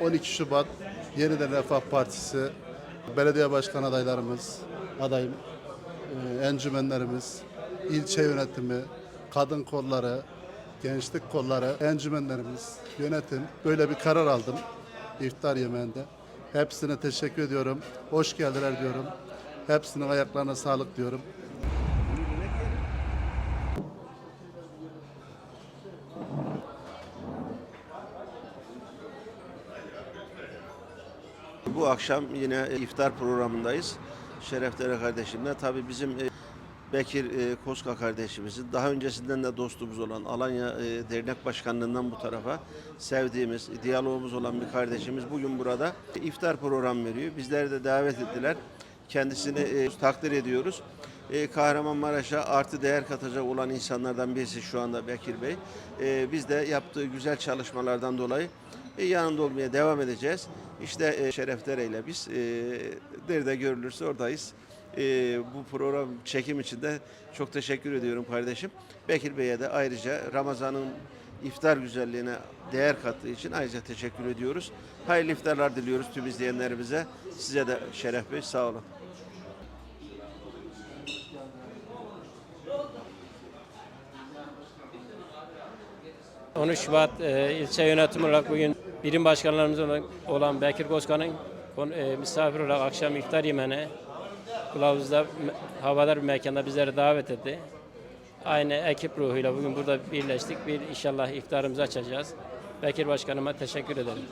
12 Şubat Yeniden Refah Partisi belediye başkan adaylarımız, adayım, e, encümenlerimiz, ilçe yönetimi, kadın kolları, gençlik kolları, encümenlerimiz, yönetim böyle bir karar aldım iftar yemeğinde. Hepsine teşekkür ediyorum. Hoş geldiler diyorum. Hepsinin ayaklarına sağlık diyorum. Bu akşam yine iftar programındayız. Şereftere kardeşimle. Tabii bizim e, Bekir e, Koska kardeşimizin daha öncesinden de dostumuz olan Alanya e, Dernek Başkanlığından bu tarafa sevdiğimiz, diyalogumuz olan bir kardeşimiz bugün burada iftar programı veriyor. Bizleri de davet ettiler. Kendisini e, takdir ediyoruz. E, Kahramanmaraş'a artı değer katacak olan insanlardan birisi şu anda Bekir Bey. E, biz de yaptığı güzel çalışmalardan dolayı e, yanında olmaya devam edeceğiz. İşte e, Şeref Dere ile biz e, nerede görülürse oradayız. E, bu program çekim için de çok teşekkür ediyorum kardeşim. Bekir Bey'e de ayrıca Ramazan'ın iftar güzelliğine değer kattığı için ayrıca teşekkür ediyoruz. Hayırlı iftarlar diliyoruz tüm izleyenlerimize. Size de Şeref Bey sağ olun. 13 Şubat e, ilçe yönetim olarak bugün birim başkanlarımız olan- Bekir Kozkan'ın kon- e, misafir olarak akşam iftar yemeğine Kılavuz'da havadar bir mekanda bizleri davet etti. Aynı ekip ruhuyla bugün burada birleştik. Bir inşallah iftarımızı açacağız. Bekir Başkanıma teşekkür ederim.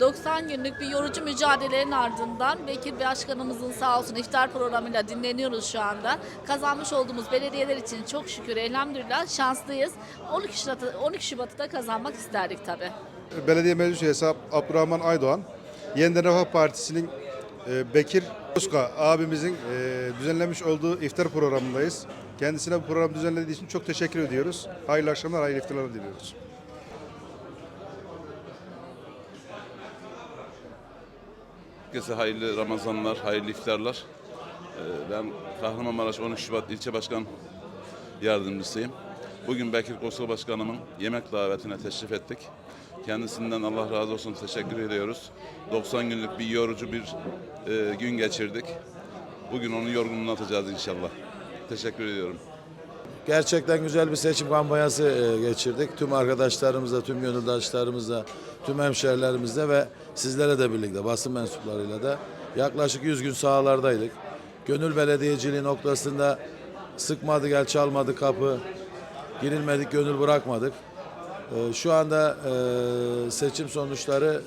90 günlük bir yorucu mücadelenin ardından Bekir Başkanımızın sağ olsun iftar programıyla dinleniyoruz şu anda. Kazanmış olduğumuz belediyeler için çok şükür elhamdülillah şanslıyız. 12 Şubat'ı, 12 Şubat'ı da kazanmak isterdik tabii. Belediye Meclis Üyesi Abdurrahman Aydoğan, Yeniden Refah Partisi'nin e, Bekir Özka abimizin e, düzenlemiş olduğu iftar programındayız. Kendisine bu program düzenlediği için çok teşekkür ediyoruz. Hayırlı akşamlar, hayırlı iftarlar diliyoruz. Herkese hayırlı Ramazanlar, hayırlı iftarlar. Ee, Ben Kahramanmaraş 13 Şubat İlçe Başkan Yardımcısıyım. Bugün Bekir Koska Başkanımın yemek davetine teşrif ettik. Kendisinden Allah razı olsun teşekkür ediyoruz. 90 günlük bir yorucu bir e, gün geçirdik. Bugün onun yorgunluğunu atacağız inşallah. Teşekkür ediyorum. Gerçekten güzel bir seçim kampanyası e, geçirdik. Tüm arkadaşlarımızla, tüm gönüldaşlarımızla, tüm hemşerilerimizle ve sizlere de birlikte basın mensuplarıyla da yaklaşık 100 gün sahalardaydık. Gönül belediyeciliği noktasında sıkmadı gel çalmadı kapı, girilmedik gönül bırakmadık. E, Şu anda e, seçim sonuçları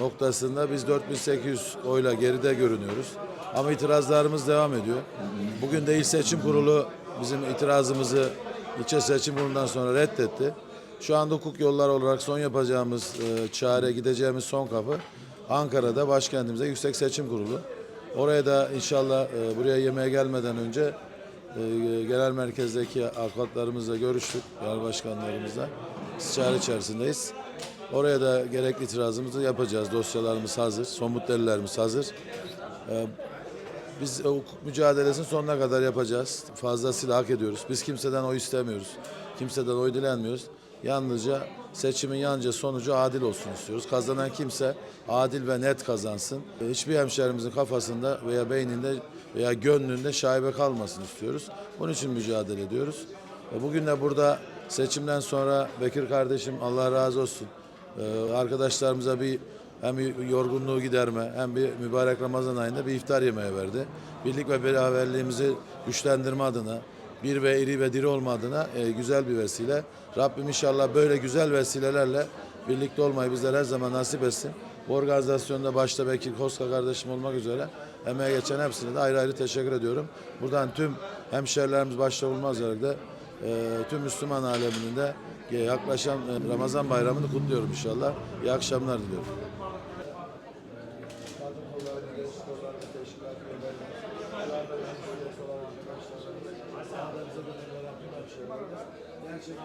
noktasında biz 4800 oyla geride görünüyoruz. Ama itirazlarımız devam ediyor. Bugün de Seçim Kurulu bizim itirazımızı ilçe seçim kurulundan sonra reddetti. Şu anda hukuk yolları olarak son yapacağımız e, çare, gideceğimiz son kapı Ankara'da başkentimize Yüksek Seçim Kurulu. Oraya da inşallah e, buraya yemeğe gelmeden önce e, genel merkezdeki avukatlarımızla görüştük, genel başkanlarımızla. İstişare içerisindeyiz. Oraya da gerekli itirazımızı yapacağız. Dosyalarımız hazır, somut delillerimiz hazır. E, Biz hukuk mücadelesini sonuna kadar yapacağız. Fazlasıyla hak ediyoruz. Biz kimseden oy istemiyoruz. Kimseden oy dilenmiyoruz. Yalnızca seçimin yalnızca sonucu adil olsun istiyoruz. Kazanan kimse adil ve net kazansın. E, Hiçbir hemşerimizin kafasında veya beyninde veya gönlünde şaibe kalmasın istiyoruz. Bunun için mücadele ediyoruz. E, Bugün de burada seçimden sonra Bekir kardeşim Allah razı olsun. e, Arkadaşlarımıza bir hem yorgunluğu giderme hem bir mübarek Ramazan ayında bir iftar yemeği verdi. Birlik ve beraberliğimizi güçlendirme adına, bir ve iri ve diri olma adına e, güzel bir vesile. Rabbim inşallah böyle güzel vesilelerle birlikte olmayı bizlere her zaman nasip etsin. Bu organizasyonda başta Bekir Koska kardeşim olmak üzere emeğe geçen hepsine de ayrı ayrı teşekkür ediyorum. Buradan tüm hemşerilerimiz başta olmaz yerde e, tüm Müslüman aleminin de yaklaşan e, Ramazan bayramını kutluyorum inşallah. İyi akşamlar diliyorum. gerçekten